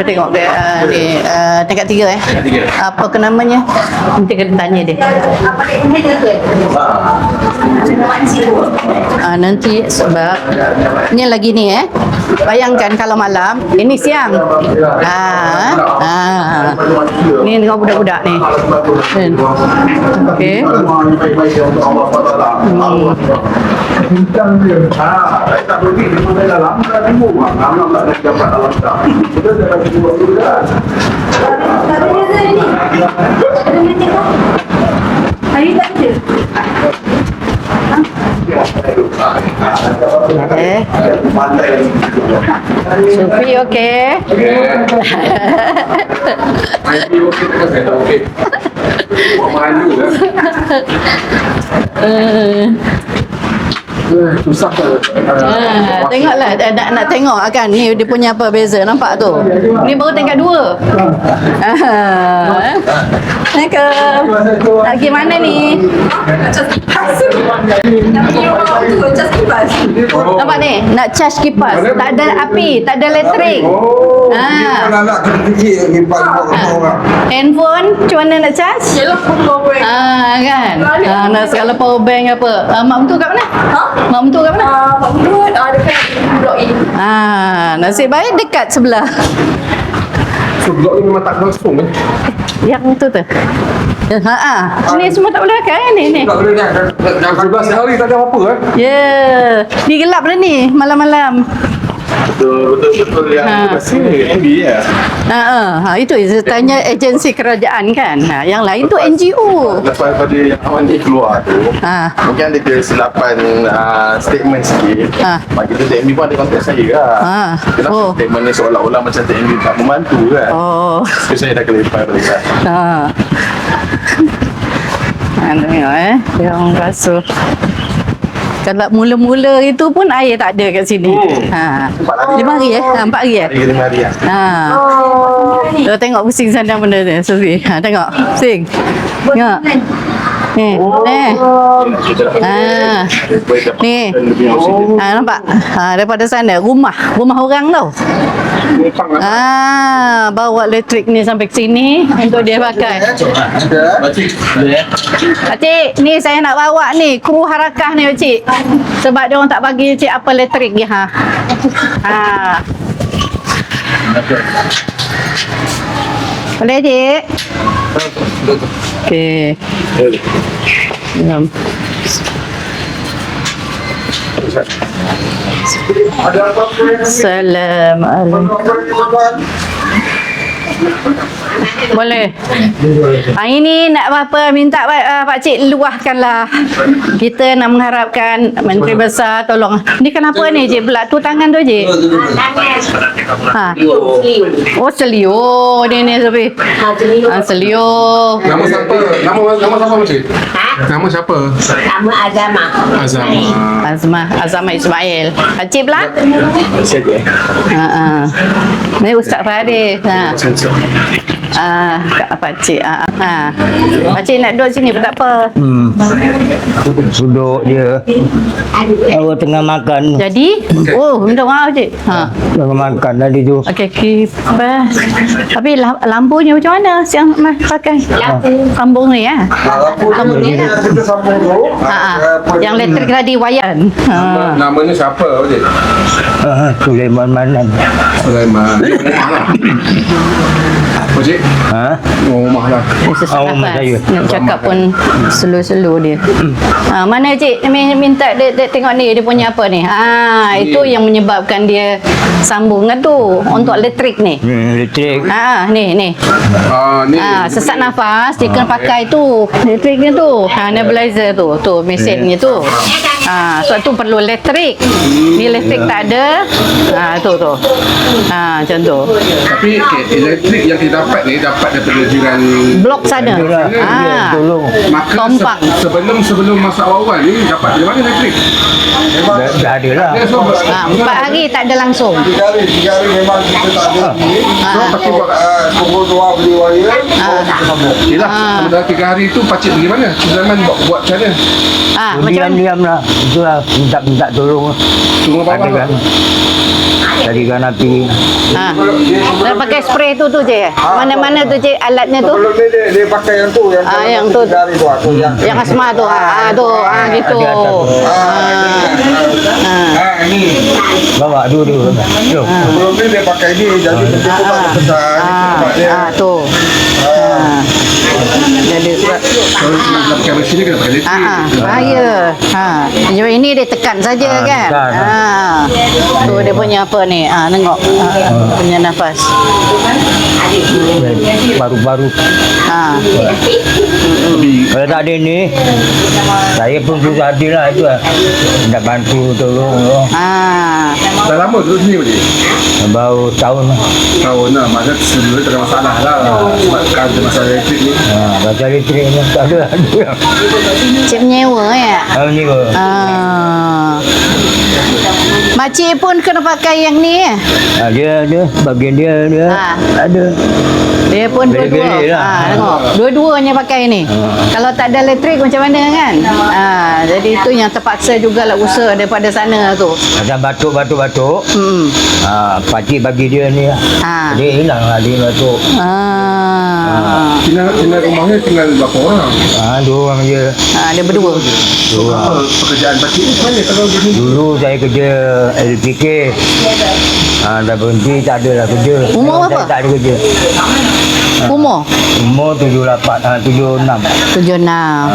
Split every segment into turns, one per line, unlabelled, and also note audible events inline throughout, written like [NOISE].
Kita tengok dia uh, ni uh, tingkat tiga eh.
tiga.
Apa ke namanya? Nanti kena tanya dia. Ah nanti sebab ni lagi ni eh. Bayangkan kalau malam, ini siang. Ah, ah. Ni tengok budak-budak ni. Kan? Okey. Hmm.
bintang dia. Ha, saya tak pergi di mana dalam dah tunggu. Tak nak dapat alam tak. Kita dah
Sufi okey.
Saya tak okey. Buat [LAUGHS] malu lah. Susah
ah, tengoklah eh, nak, nak tengok kan ni dia punya apa beza nampak tu. Ni baru tingkat dua. Ah. Assalamualaikum. Nak pergi mana ni? Nampak ni? Nak charge kipas. Tak ada api, tak ada elektrik.
Oh, kena fikir kipas orang.
Handphone macam mana nak charge? Ah kan. Ah nak segala power bank apa. Ah, mak mentua kat mana?
Ha?
Mak mentua kat mana?
Ah, Pak Menurut ah, dekat blok ini.
Ah, nasib baik dekat sebelah.
So, blok ni memang tak langsung eh.
Yang tu tu. Ha ah. Ni semua tak boleh pakai ni ni.
Tak boleh dah. Dah- dah- Dah 17 hari tak ada apa-apa eh.
Ya. Yeah. Ni gelap dah ni malam-malam.
Betul, betul, betul yang
Ha.
MB ya.
Ha ah. Ha itu saya tanya agensi kerajaan kan. Ha yang lain tu NGO.
Lepas pada yang awal ni keluar tu,
Ha.
mungkin ada kesilapan uh, statement sikit.
Ha.
Bagi tu TMB pun ada konteks saya lah.
Ha.
Kenapa
Oh.
statement ni seolah-olah macam TMB tak membantu kan?
Oh.
So, saya dah clarify balik kan.
Ha. Ha tengok eh. Dia orang basuh. Kalau mula-mula itu pun air tak ada kat sini. Ha.
Empat hari.
Lima hari eh? Ha, empat hari eh?
Lima hari lah.
Ha. Oh. tengok pusing sana benda tu, Sofi. Ha, tengok. Pusing. Tengok. Ni. Ni. Ha. Ni. Ha, nampak? Ha, daripada sana rumah, rumah orang tau. Ah, bawa elektrik ni sampai sini untuk dia pakai.
Ya?
Pakcik, ni saya nak bawa ni kru harakah ni pakcik. Sebab dia orang tak bagi cik apa elektrik dia ha. Ha. Boleh cik? Okey. Jom.
Ada apa-apa yang
Assalamualaikum. Boleh. Hari ni nak apa-apa minta uh, Pak Cik luahkanlah. Kita nak mengharapkan Menteri Besar tolong. Ni kenapa ni Cik pula tu tangan tu Cik? Ha. Oh selio ni ni Sofi. Ha selio.
Nama siapa? Nama nama siapa Makcik? Nama siapa?
Nama Azama.
Azama.
Azmah Azamah Ismail. Pak Cik pula? Ha ah. Ni Ustaz Faris. Ha. Ah, Kak Pak Cik. Ah, ha. Pak Cik nak duduk sini pun tak apa.
Hmm. Duduk dia. Awak tengah makan.
Jadi, oh, minta maaf cik. Ha.
Tengah makan tadi tu.
Okey, kipas. Tapi la- lampunya macam mana siang mas pakai? Lampu. Kampung ni ya. Kampung ni.
Kita sambung tu.
Ha, ha. Yang elektrik tadi wayan. Ha.
Namanya siapa Makcik?
Ah, Sulaiman Manan.
Sulaiman. [COUGHS] [COUGHS] [COUGHS] Rumah lah.
Ha?
Rumah lah.
Sesak
Awak
nafas.
saya.
Nak cakap pun slow-slow dia. Ha, mana cik Min- minta dia, dia tengok ni dia punya apa ni. Ha, itu yang menyebabkan dia sambungan tu untuk elektrik ni.
Hmm, elektrik.
Ha, ni ni.
Ah, ni.
Ah, sesak nafas dia kena pakai tu elektriknya tu. Ha nebulizer tu, tu mesinnya tu. Ha sebab tu perlu elektrik. Ni elektrik tak ada. Ha tu tu. Ha macam tu.
Tapi okay, elektrik yang kita dapat ni dapat daripada jiran
Blok sana. Ha.
Tolong.
Maka
Kompak.
se- sebelum sebelum masa awal ni dapat dari mana elektrik?
Dah, dah ada lah.
Ha, empat hari tak ada langsung.
Tiga hari, tiga hari memang kita tak ada ni.
Ha.
So, pasti buat pukul dua beli wire. Sambung.
Yelah,
Ah.
kalau dalam tiga hari tu pakcik pergi mana? Sulaiman buat, buat macam mana?
Ha macam
Diam-diam lah. Itulah minta-minta tolong.
Bawah
Ada
lah.
kan? Jadikan api.
Ha. Dan pakai spray tu tu je. Mana-mana tu je alatnya tu.
Sebelum ni dia, dia pakai yang tu yang
Ah, yang tu.
Dari tu, tu yang
Yang asma tu. Ha, tu. Ha, gitu.
Di atas tu.
Ha. Ha.
Ah, ini.
Bawa dulu. Jom.
Sebelum ni dia pakai ni jadi dia pun
Ah,
tak besar ni
Ah,
sebab dia
ah, tu. Ha. Jadi sebab
Kalau nak pakai mesin ni kena pakai elektrik.
Ah, ah, bahaya. Ha. Cuma ini dia tekan saja
Ah,
kan.
tekan.
Ha. Tu dia punya apa ni? Ah, tengok. Ah, punya nafas.
Baru-baru.
Ha.
Kalau tak ada ni, saya pun susah ada lah itu lah. Nak bantu tolong. tolong.
Ha.
Dah lama duduk sini Pakcik?
Baru tahun lah.
Tahun lah. Maksudnya sebelum tak ada masalah lah. Sebab kan masalah elektrik ni.
Ha, pasal elektrik ni tak ada. Ada.
Cik menyewa ya.
Tahun ni pun.
Ah. Makcik pun kena pakai yang ni eh.
Ha, dia ada. Bagian dia dia.
Ha.
Ada.
Dia pun dua-dua.
Lah.
Ha, tengok. Dua-duanya pakai ni. Kalau tak ada elektrik macam mana kan? Ha, jadi itu yang terpaksa jugalah usaha daripada sana tu.
Macam batuk-batuk-batuk.
Hmm.
Ha, pakcik bagi dia ni lah.
Ha.
Dia hilang lah dia batuk.
Ah.
Tinggal, tinggal rumahnya tinggal berapa orang?
Ha, dua orang je.
Ha, dia berdua.
Dua
pekerjaan Pakcik ni macam mana kalau dia?
Dulu saya kerja LPK. Ha, dah berhenti tak ada lah kerja.
Umur berapa?
Tak ada kerja.
Umur?
Umur 78, ha, 76.
Tujuh enam.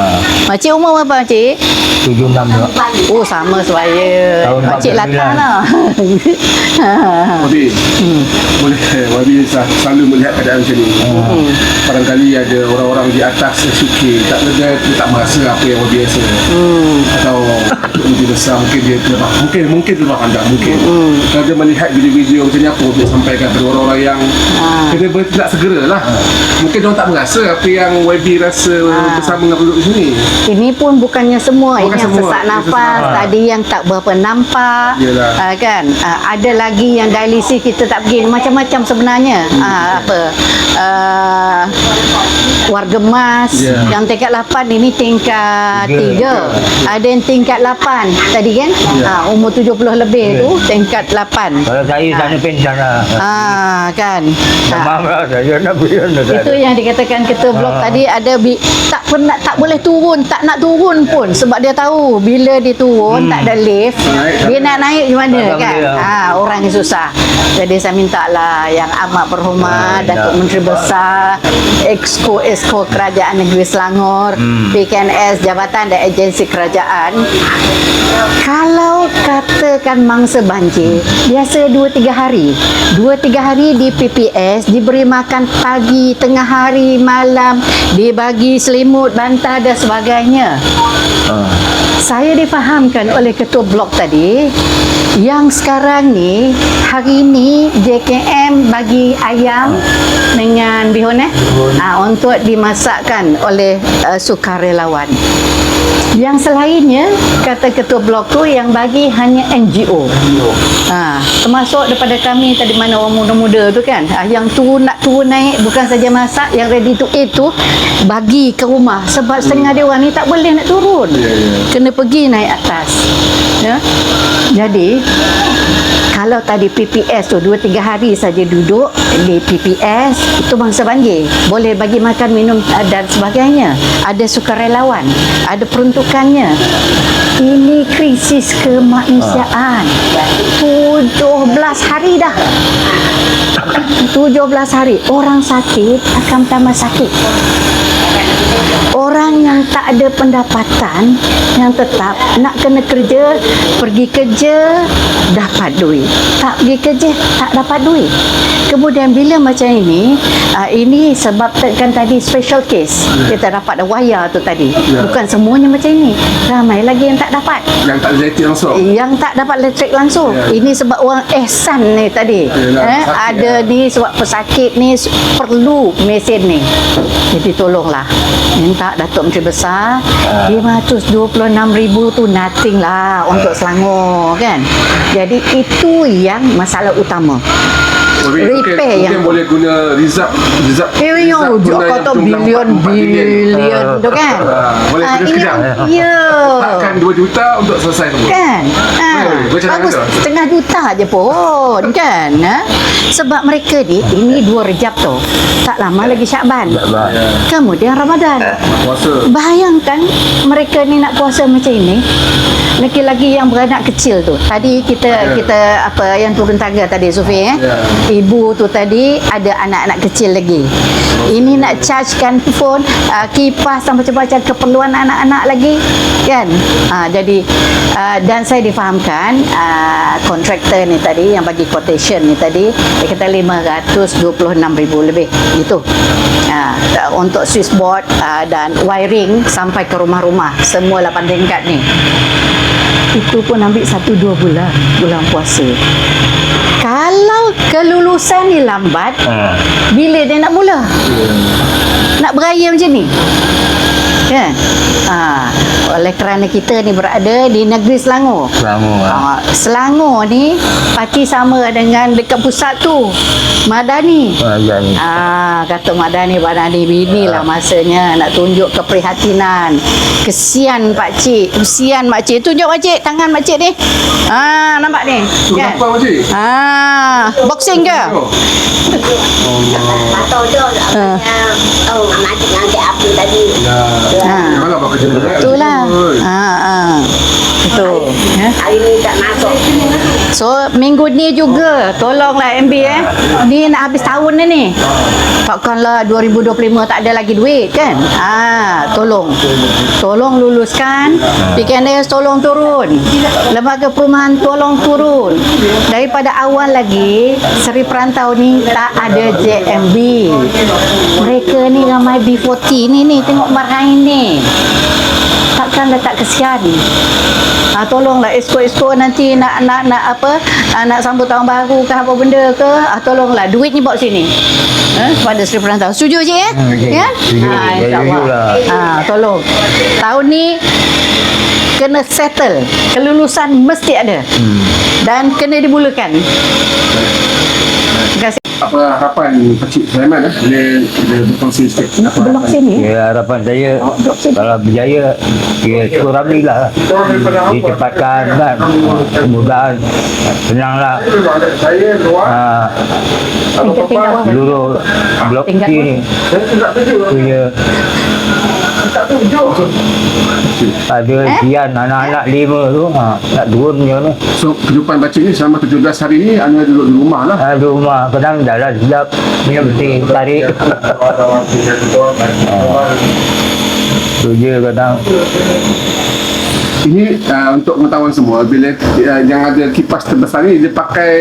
Makcik umur berapa makcik?
76 juga.
Oh sama saya.
Tahun
Makcik
49.
latah lah. [LAUGHS]
Wabi, boleh Wabi sel- selalu melihat keadaan macam ni.
Hmm.
Barangkali ada orang-orang di atas yang suki tak dia, dia tak merasa apa yang Wabi rasa.
Hmm.
Atau lebih besar mungkin dia terlepas mungkin mungkin terlepas anda mungkin.
Hmm.
Kalau dia melihat video-video macam ni apa dia sampaikan kepada orang-orang yang
Ah.
kena bertindak segera lah. Mungkin dia tak merasa apa yang YB rasa
Ah.
bersama dengan penduduk di sini.
Ini pun bukannya semua.
Bukan
Ini yang
semua.
sesak nafas.
sesak.
Tadi yang tak berapa nampak.
Yelah.
Uh, kan? Uh, ada lagi yang dialisis kita tak pergi. Macam-macam sebenarnya. Uh, apa? Uh, warga emas.
Ya.
Yang tingkat 8 ini tingkat
Tiga.
3. Ada yang tingkat 8. Tadi kan? Uh, umur 70 lebih tu tingkat 8.
Kalau saya sana pensan lah.
Ah kan.
Tak
Ah.
maaf lah saya nak nak
Itu yang dikatakan blok
Ah.
tadi ada bi- tak pernah tak boleh turun, tak nak turun pun sebab dia tahu bila dia turun
Hmm.
tak ada lift,
Naik,
dia nak naik macam mana
Tak
kan?
lah.
Ah orang yang susah. Jadi saya minta lah yang amat berhormat
Ah,
Datuk
tak.
Menteri Besar, Exco Exco Kerajaan Negeri Selangor,
Hmm.
PKNS Jabatan dan Agensi Kerajaan. Kalau katakan mangsa banjir, biasa 2-3 hari. 2-3 hari di PPS, diberi makan pagi, tengah hari, malam, dibagi selimut, bantal dan sebagainya.
Ha.
Saya difahamkan oleh ketua blok tadi yang sekarang ni hari ni JKM bagi ayam dengan bihun eh ha, untuk dimasakkan oleh uh, sukarelawan. Yang selainnya kata ketua blok tu yang bagi hanya NGO. Ha, termasuk daripada kami tadi mana orang muda-muda tu kan. Ha, yang turun nak turun naik bukan saja masak yang ready to eat tu bagi ke rumah sebab setengah dia orang ni tak boleh nak turun.
Ya, ya.
Kena pergi naik atas. Ya. Jadi kalau tadi PPS tu 2-3 hari saja duduk di PPS itu bangsa banjir boleh bagi makan minum uh, dan sebagainya. Ada sukarelawan ada peruntukannya. Ini krisis kemanusiaan. 17 hari dah. 17 hari. Orang sakit akan tambah sakit Orang yang tak ada pendapatan yang tetap nak kena kerja, pergi kerja dapat duit. Tak pergi kerja tak dapat duit. Kemudian bila macam ini, uh, ini sebab kan tadi special case. Kita dapat wayar tu tadi.
Ya.
Bukan semuanya macam ini. Ramai lagi yang tak dapat.
Yang tak ada langsung.
Yang tak dapat elektrik langsung.
Ya.
Ini sebab orang ehsan ni tadi.
Yalah,
eh, ada
ya.
ni sebab pesakit ni perlu mesin ni. Jadi tolonglah. Minta Datuk Menteri Besar
Ah.
526,000 tu nothing lah untuk Selangor kan. Jadi itu yang masalah utama.
Mungkin-
Repair
mungkin
yang-
boleh guna Rizab Rizab
Eh, yang
jumlah
bilion,
4 bilion.
bilion tu kan.
Ah, boleh
Ah,
guna
ini,
sekejap.
ya.
Takkan 2 juta untuk selesai semua
Kan? Ha,
cadangan
bagus
tu.
setengah juta je pun kan? Ha? Sebab mereka ni ini dua rejab tu. Tak lama lagi Syakban. Kemudian Ramadan.
Puasa
Bayangkan mereka ni nak puasa macam ini. Lagi-lagi yang beranak kecil tu. Tadi kita
Ya.
kita apa yang turun tangga tadi Sufi eh. Ibu tu tadi ada anak-anak kecil lagi. Ini nak chargekan phone, uh, kipas dan macam-macam keperluan anak-anak lagi kan. Uh, jadi uh, dan saya difahamkan uh, kontraktor ni tadi yang bagi quotation ni tadi dia kata 526,000 lebih itu. Uh, untuk switchboard uh, dan wiring sampai ke rumah-rumah semua 8 tingkat ni. Itu pun ambil 1-2 bulan bulan puasa. Kalau kelulusan ni lambat,
Ha.
bila dia nak mula? Nak beraya macam ni? Kan? Ha, oleh kerana kita ni berada di negeri Selangor.
Selangor.
Ha, Selangor ni parti sama dengan dekat pusat tu. Madani.
Ha, jadi.
Ah, kata Mak Dani, Pak Dani, inilah masanya nak tunjuk keprihatinan. Kesian Pak Cik, kesian Mak Cik. Tunjuk Mak Cik, tangan Mak Cik ni. Ah, nampak ni?
Tu
Kan?
nampak Makcik
Ah, boxing ke? [LAUGHS]
Oh.
Atau tu
Ah.
Oh, macam nanti apa tadi.
Ya
Ha.
Mana apa
Betul. Ya.
Hari ni tak masuk.
So minggu ni juga tolonglah MB eh. Ni nak habis tahun dah ni. Takkanlah 2025 tak ada lagi duit kan? Ah, tolong. Tolong luluskan. PKNS tolong turun. Lembaga perumahan tolong turun. Daripada awal lagi Seri Perantau ni tak ada JMB. Mereka ni ramai B40 ni ni tengok marahin ni. Takkan letak kesian. Ha, tolonglah esko-esko nanti nak nak nak apa? Ha, nak sambut tahun baru ke apa benda ke? Ha, tolonglah. Duit ni bawa sini. Ha, pada Sri Perantau setuju je ya
okey.
ya?
Setuju.
ha, insyaAllah. ha, tolong. Tahun ni kena settle. Kelulusan mesti ada.
Hmm.
dan kena dimulakan terima kasih
Apa harapan Pakcik Sulaiman eh Boleh boleh berkongsi sikit Apa
blok
harapan
sini
Ya, harapan saya kalau berjaya ya syukur Alhamdulillah lah. dicepatkan kan kemudahan senanglah
Saya keluar.
ha, seluruh blok
Tingkat
C ni
Saya tidak tuju.
punya
Tak tuju.
ada
Eh?
sekian anak-anak lima tu ha, nak turun macam mana
So kehidupan Pakcik ni selama 17 hari ni Anda duduk di rumah lah?
Ha, di rumah. Kadang dah lah sedap minum bersih tarik. Tu je kadang
Ini uh, untuk pengetahuan semua Bila uh, yang ada kipas terbesar ni Dia pakai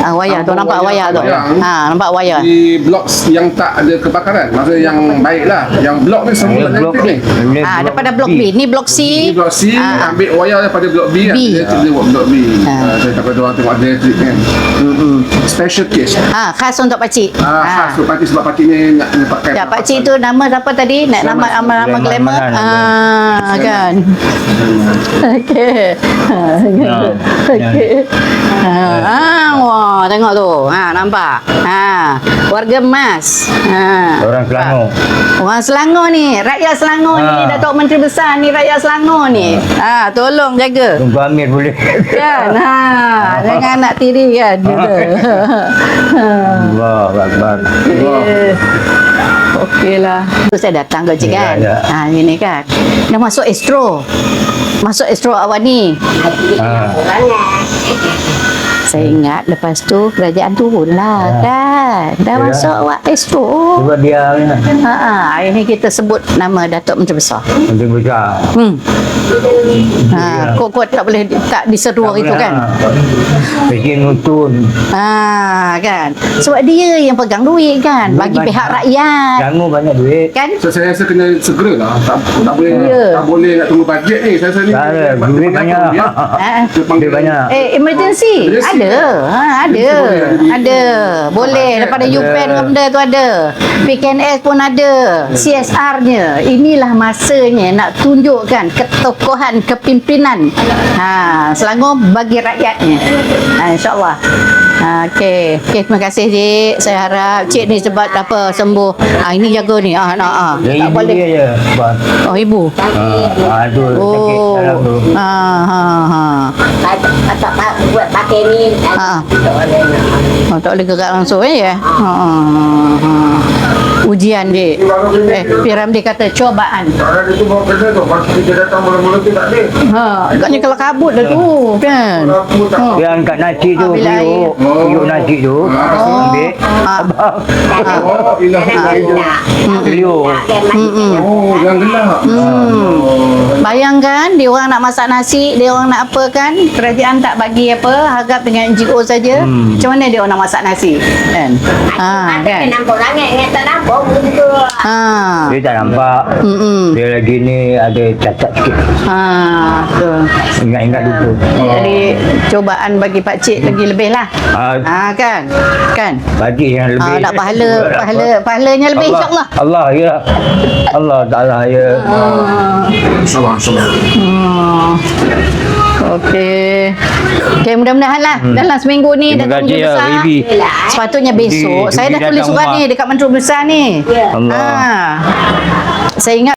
ah, wayar tu nampak wayar tu ha, nampak wayar
Di blok yang tak ada kebakaran Maksudnya yang baik lah Yang blok ni semua tak
blok
ni
ini
Ah, daripada blok B. Ni blok C.
Ini blok C
Ah.
Ambil wayar daripada blok B,
B.
Dia, dia buat blok B
Ah.
uh, Saya takut orang tengok ada elektrik kan Mm-mm. Special case
Ha, khas untuk pak cik.
Ah,
Ha.
khas tu pakcik sebab pakcik ni nak kena pakai
Ya, pak cik tu nama apa tadi? Nak nama nama glamour. Ah, kan. Okey. Ha, Okey. Ha, ah, wah, tengok tu. Ha, nampak. Ha, warga emas. Ha.
orang Selangor
Orang Selangor ni, rakyat Selangor ni,
Ha.
Datuk Menteri Besar ni rakyat Selangor ni. Ha, tolong jaga.
Tunggu Amir boleh
Kan? Ha, [LAUGHS] jangan nak tiri kan. [LAUGHS] Ha.
Allah Akbar [LAUGHS]
Eh, Okey lah. Tu saya datang ke cik kan.
Ya, ya.
Ha, ini kan. Dah masuk Astro. Masuk Astro awak ni.
ha.
Saya ingat lepas tu kerajaan turun lah kan. Dah
Ya.
masuk awak Astro.
Sebab dia
Ha, ha, hari ni kita sebut nama Datuk Menteri Besar.
Menteri Besar
Hmm. Ha, kok-kok tak boleh tak diseru hari tu kan.
Presiden Nutun
Ha, kan. Sebab dia yang pegang duit kan. Bagi
Duit
pihak
banyak.
rakyat.
Selangor banyak duit
Kan?
So, saya rasa kena segera lah tak, tak boleh
Ya.
tak boleh nak tunggu bajet ni saya rasa ni
Tak ada, duit banyak.
dia-
Ha.
panggil-
Duit banyak
Eh, emergency.
Emergency,
Ada. Ha, ada.
Ada.
Boleh.
Ada.
Daripada
Ada.
UPN ke benda tu ada. PKNS pun ada. CSR-nya. Inilah masanya nak tunjukkan ketokohan kepimpinan. Ha, Selangor bagi rakyatnya. Ha, InsyaAllah. Ah, Okey. Okey, terima kasih Cik. Saya harap Cik ni sebab apa sembuh. Ah ini jaga ni. Ah nak ah.
Dia
Tak
ibu
boleh.
dia je. Bang.
Oh ibu.
Ha, tu sakit
Oh.
dalam tu.
Ah ha ha.
Atau pak buat pakai ni.
Ha.
Tak boleh nak.
Oh, tak boleh gerak langsung eh ya. Ha. ha, ha. Ujian dia. Eh, Piram dia kata cobaan.
Ada itu bawa kerja tu. Pas kita datang mula-mula tu tak ada.
Ha, agaknya kalau kabut dah tu, kan.
Aku tak.
Ha.
Yang kat nasi tu,
Ah,
piuk. Piuk nasi tu. Ambil.
Ah.
Abang.
Oh, ilah.
Piuk.
Hmm.
Oh, yang gelap.
Hmm. Bayangkan dia orang nak masak nasi, dia orang nak apa kan? Kerajaan tak bagi apa, harap dengan NGO saja.
Hmm.
Macam mana dia orang nak masak nasi? Kan? Ha, kan?
nampak langit, ingat tak nampak.
Ha.
Dia tak nampak.
Hmm.
Dia lagi ni ada cacat sikit.
Ha, tu.
Ingat-ingat lupa.
Jadi cobaan bagi pak cik lagi lebih lah.
Ah,
Ha kan? Kan?
bagi yang lebih.
Ah, nak pahala, pahala, pahalanya lebih
Allah,
insya-Allah.
Allah ya. Allah Taala ya.
Salam, salam.
Hmm. Okey. Okey, mudah-mudahan lah dalam seminggu ni
Hmm. Terima kasih
Menteri
ya,
Besar.
Bibi.
Sepatutnya besok.
Bibi
Saya dah tulis surat
rumah.
ni dekat Menteri Besar ni.
Allah.
Ha. Saya ingat